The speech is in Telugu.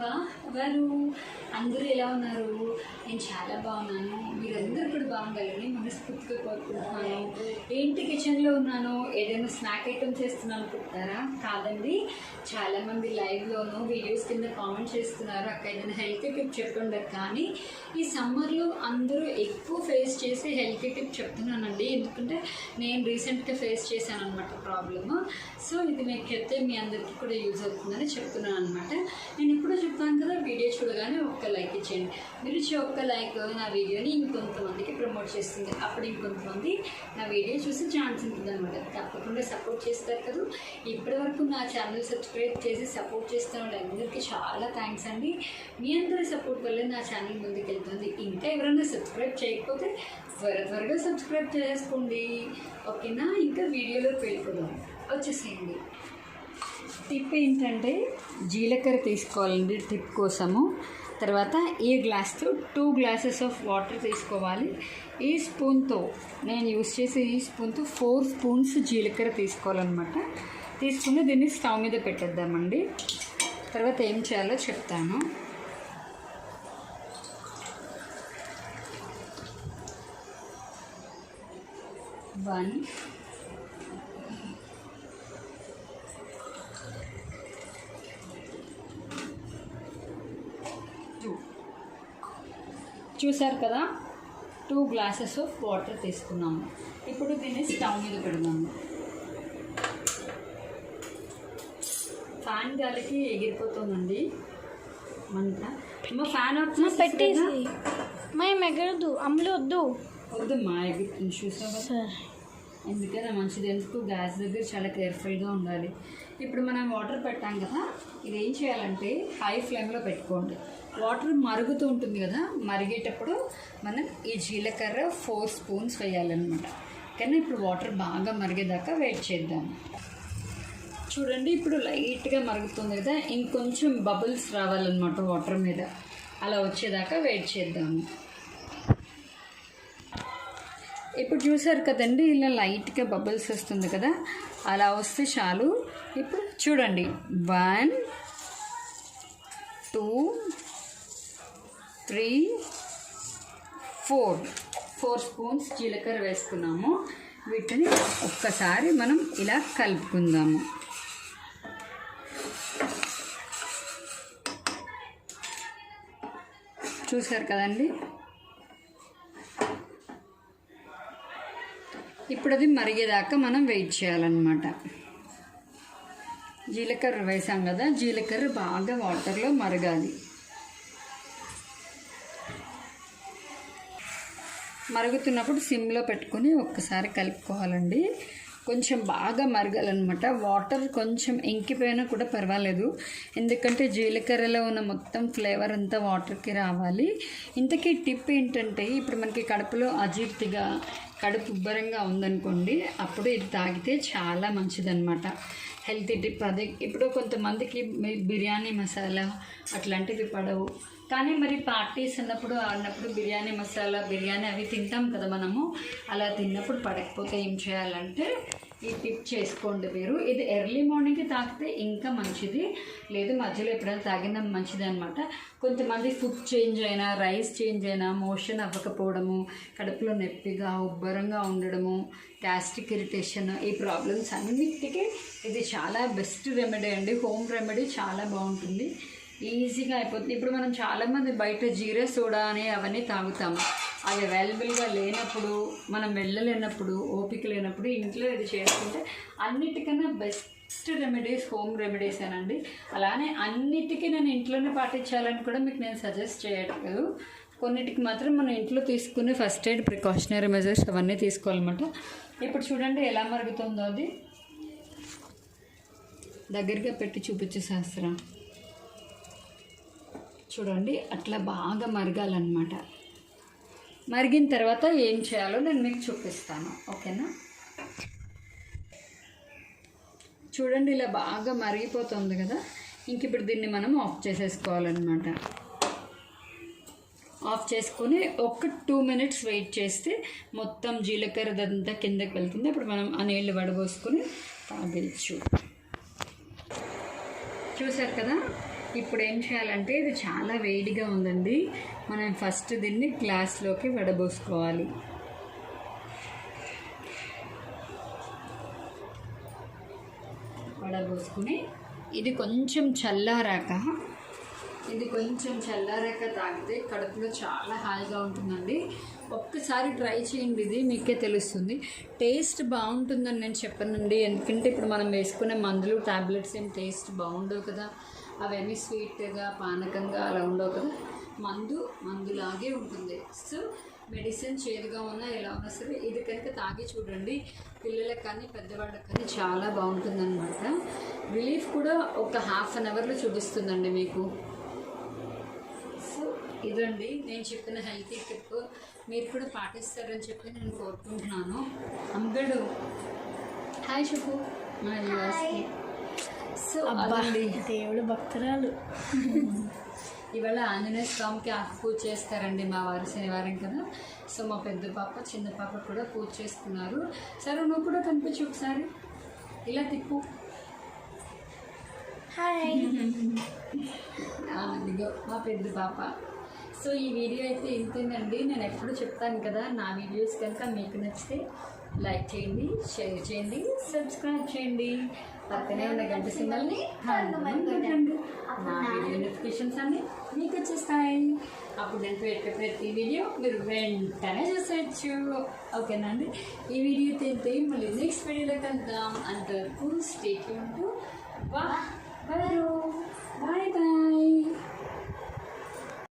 వా ఎవరు? అందరూ ఎలా ఉన్నారు? నేను చాలా బాగున్నాను. మీరందరూ కూడా బాగుండాలని మనస్ఫూర్తిగా కోరుకుంటున్నాను. ఏంటి కిచెన్లో ఉన్నాను? ఏదైనా స్నాక్ ఐటమ్ చేస్తున్నాను అనుకుంటున్నారా? కాదండి. చాలామంది లైవ్లోనూ వీడియోస్ కింద కామెంట్ చేస్తున్నారు. అక్క ఏదైనా హెల్త్ టిప్ చెప్తుండరు కానీ ఈ సమ్మర్లో అందరూ ఎక్కువ ఫేస్ చేసే హెల్త్ టిప్ చెప్తున్నానండి. ఎందుకంటే నేను రీసెంట్గా ఫేస్ చేశాను అనమాట ప్రాబ్లమ్ సో ఇది మీకు చెప్తే మీ అందరికీ కూడా యూజ్ అవుతుందని చెప్తున్నాను అనమాట నేను ఇప్పుడు చెప్తాను కదా వీడియో చూడగానే ఒక్క లైక్ ఇచ్చేయండి. మీరు ఇచ్చే ఒక్క లైక్ నా వీడియోని ఇంకొంతమందికి ప్రమోట్ చేస్తుంది. అప్పుడు ఇంకొంతమంది నా వీడియో చూసి ఛాన్స్ ఉంటుంది అనమాట తప్పకుండా సపోర్ట్ చేస్తారు కదా. ఇప్పటి వరకు నా ఛానల్ సబ్స్క్రైబ్ చేసి సపోర్ట్ చేస్తున్న వాళ్ళందరికీ చాలా థ్యాంక్స్ అండి. మీ అందరి సపోర్ట్ వల్ల నా ఛానల్ ముందుకు వెళ్తుంది ఇంకా ఎవరైనా సబ్స్క్రైబ్ చేయకపోతే త్వర త్వరగా సబ్స్క్రైబ్ చేసుకోండి ఓకేనా? ఇంకా వీడియోలోకి వెళ్ళిపోదాం. వచ్చేసేయండి. టిప్ ఏంటంటే జీలకర్ర తీసుకోవాలండి టిప్ కోసము. తర్వాత ఈ గ్లాస్తో టూ గ్లాసెస్ ఆఫ్ వాటర్ తీసుకోవాలి. ఈ స్పూన్తో నేను యూస్ చేసే ఈ స్పూన్తో ఫోర్ స్పూన్స్ జీలకర్ర తీసుకోవాలన్నమాట. తీసుకుని దీన్ని స్టవ్ మీద పెట్టేద్దామండి. తర్వాత ఏం చేయాలో చెప్తాను. వన్ చూసారు కదా? టూ గ్లాసెస్ ఆఫ్ వాటర్ తీసుకున్నాము. ఇప్పుడు దీన్ని స్టవ్ మీద పెడదాము. ఫ్యాన్ గాలికి ఎగిరిపోతుందండి. మంట అమ్మ ఫ్యాన్ ఆఫ్ పెట్టేసి. మేము ఎగరదు అమ్ములు వద్దు. వద్దు మా ఎగురుతుంది చూసావా సరే. ఎందుకైనా మంచిది. ఎందుకు? గ్యాస్ దగ్గర చాలా కేర్ఫుల్గా ఉండాలి. ఇప్పుడు మనం వాటర్ పెట్టాం కదా ఇది ఏం చేయాలంటే హై ఫ్లేమ్లో పెట్టుకోండి. వాటర్ మరుగుతూ ఉంటుంది కదా మరిగేటప్పుడు మనం ఈ జీలకర్ర ఫోర్ స్పూన్స్ వేయాలన్నమాట. కానీ ఇప్పుడు వాటర్ బాగా మరిగేదాకా వెయిట్ చేద్దాం. చూడండి ఇప్పుడు లైట్గా మరుగుతుంది కదా ఇంకొంచెం బబుల్స్ రావాలన్నమాట వాటర్ మీద. అలా వచ్చేదాకా వెయిట్ చేద్దాము. ఇప్పుడు చూసారు కదండి ఇలా లైట్గా బబుల్స్ వస్తుంది కదా అలా వస్తే చాలు. ఇప్పుడు చూడండి. One two three four four spoons జీలకర్ర వేసుకున్నాము. వీటిని ఒక్కసారి మనం ఇలా కలుపుకుందాము. చూసారు కదండి? ఇప్పుడు అది మరిగేదాకా మనం వెయిట్ చేయాలన్నమాట. జీలకర్ర వేసాం కదా జీలకర్ర బాగా వాటర్లో మరగాలి. మరుగుతున్నప్పుడు సిమ్లో పెట్టుకొని ఒక్కసారి కలుపుకోవాలండి. కొంచెం బాగా మరగాలన్నమాట. వాటర్ కొంచెం ఇంకిపోయినా కూడా పర్వాలేదు. ఎందుకంటే జీలకర్రలో ఉన్న మొత్తం ఫ్లేవర్ అంతా వాటర్కి రావాలి. ఇంతకీ టిప్ ఏంటంటే ఇప్పుడు మనకి కడుపులో అజీర్తిగా కడుపు ఉబ్బరంగా ఉందనుకోండి అప్పుడు ఇది తాగితే చాలా మంచిదన్నమాట. హెల్తీ టిప్ అదే. ఇప్పుడు కొంతమందికి మీ- బిర్యానీ మసాలా అట్లాంటివి పడవు. కానీ మరి పార్టీస్ అన్నప్పుడు ఆడినప్పుడు బిర్యానీ మసాలా బిర్యానీ అవి తింటాం కదా మనము. అలా తిన్నప్పుడు పడకపోతే ఏం చేయాలంటే ఈ టిప్ చేసుకోండి మీరు. ఇది ఎర్లీ మార్నింగ్కి తాగితే ఇంకా మంచిది. లేదు మధ్యలో ఎప్పుడైనా తాగినా మంచిది అనమాట కొంతమంది ఫుడ్ చేంజ్ అయినా రైస్ చేంజ్ అయినా మోషన్ అవ్వకపోవడము కడుపులో నొప్పిగా ఉబ్బరంగా ఉండడము గ్యాస్ట్రిక్ ఇరిటేషన్ ఈ ప్రాబ్లమ్స్ అన్నిటికీ ఇది చాలా బెస్ట్ రెమెడీ అండి. హోమ్ రెమెడీ చాలా బాగుంటుంది. ఈజీగా అయిపోతుంది. ఇప్పుడు మనం చాలామంది బయట జీరా సోడా అని అవన్నీ తాగుతాము. అవి అవైలబుల్గా లేనప్పుడు మనం వెళ్ళలేనప్పుడు ఓపిక లేనప్పుడు ఇంట్లో ఇది చేసుకుంటే అన్నిటికన్నా బెస్ట్ రెమెడీస్ హోమ్ రెమెడీస్ అనండి. అలానే అన్నిటికీ నేను ఇంట్లోనే పాటించాలని కూడా మీకు నేను సజెస్ట్ చేయట్లేదు. కొన్నిటికి మాత్రం మనం ఇంట్లో తీసుకునే ఫస్ట్ ఎయిడ్ ప్రికాషనరీ మెజర్స్ అవన్నీ తీసుకోవాలన్నమాట. ఇప్పుడు చూడండి ఎలా మరుగుతుందో అది. దగ్గరగా పెట్టి చూపించే శాస్త్రం చూడండి అట్లా బాగా మరగాలన్నమాట. మరిగిన తర్వాత ఏం చేయాలో నేను మీకు చూపిస్తాను. ఓకేనా? చూడండి ఇలా బాగా మరిగిపోతుంది కదా. ఇంక ఇప్పుడు దీన్ని మనం ఆఫ్ చేసేసుకోవాలన్నమాట. ఆఫ్ చేసుకొని ఒక టూ మినిట్స్ వెయిట్ చేస్తే మొత్తం జీలకర్ర దంతా కిందకి వెళ్తుంది. అప్పుడు మనం ఆ నీళ్ళు వడబోసుకొని తాగేయచ్చు చూసారు కదా? ఇప్పుడు ఏం చేయాలంటే ఇది చాలా వేడిగా ఉందండి. మనం ఫస్ట్ దీన్ని గ్లాస్లోకి వడబోసుకోవాలి. వడబోసుకుని ఇది కొంచెం చల్లారాక ఇది కొంచెం చల్లారాక తాగితే కడుపులో చాలా హాయిగా ఉంటుందండి. ఒక్కసారి ట్రై చేయండి ఇది మీకే తెలుస్తుంది. టేస్ట్ బాగుంటుందని నేను చెప్పనండి. ఎందుకంటే ఇప్పుడు మనం వేసుకునే మందులు టాబ్లెట్స్ ఏం టేస్ట్ బాగుండవు కదా. అవన్నీ స్వీట్గా పానకంగా అలా ఉండవు కదా. మందు మందులాగే ఉంటుంది. సో మెడిసిన్ చేదుగా ఉన్నా ఎలా ఉన్నా సరే ఇది కనుక తాగి చూడండి. పిల్లలకు కానీ పెద్దవాళ్ళకి కానీ చాలా బాగుంటుందన్నమాట. రిలీఫ్ కూడా ఒక హాఫ్ అన్ అవర్లో చూపిస్తుందండి మీకు. సో ఇదండి. నేను చెప్పిన హెల్తీ టిప్. మీరు కూడా పాటిస్తారని చెప్పి నేను కోరుకుంటున్నాను. అంబెడు హాయ్ చెప్పు. మా వ్యూవర్స్కి. సో అబ్బా. అదండి. దేవుడు భక్తురాలు. ఇవాళ ఆంజనేయ స్వామికి ఆకు పూజ చేస్తారండి మా వారు శనివారం కదా. సో మా పెద్ద పాప చిన్న పాప కూడా పూజ చేసుకున్నారు సరే నువ్వు కూడా కనిపించు ఒకసారి. ఇలా తిప్పు. హాయ్. ఇదిగో మా పెద్ద పాప. సో ఈ వీడియో అయితే ఇంతేనండి. నేను ఎప్పుడు చెప్తాను కదా నా వీడియోస్ కనుక మీకు నచ్చితే లైక్ చేయండి షేర్ చేయండి సబ్స్క్రైబ్ చేయండి. పక్కనే ఉన్న గంట సింబల్ని కొట్టండి నా వీడియో నోటిఫికేషన్స్ అన్ని మీకు వచ్చేస్తాయి. అప్పుడు నేను పెట్టే ప్రతి వీడియో మీరు వెంటనే చూసేయచ్చు. ఓకేనండి? ఈ వీడియో తింటే మళ్ళీ నెక్స్ట్ వీడియోలో కలుద్దాం. అంతవరకు స్టేట్ ఉంటూ బాయ్ బాయ్ బాయ్.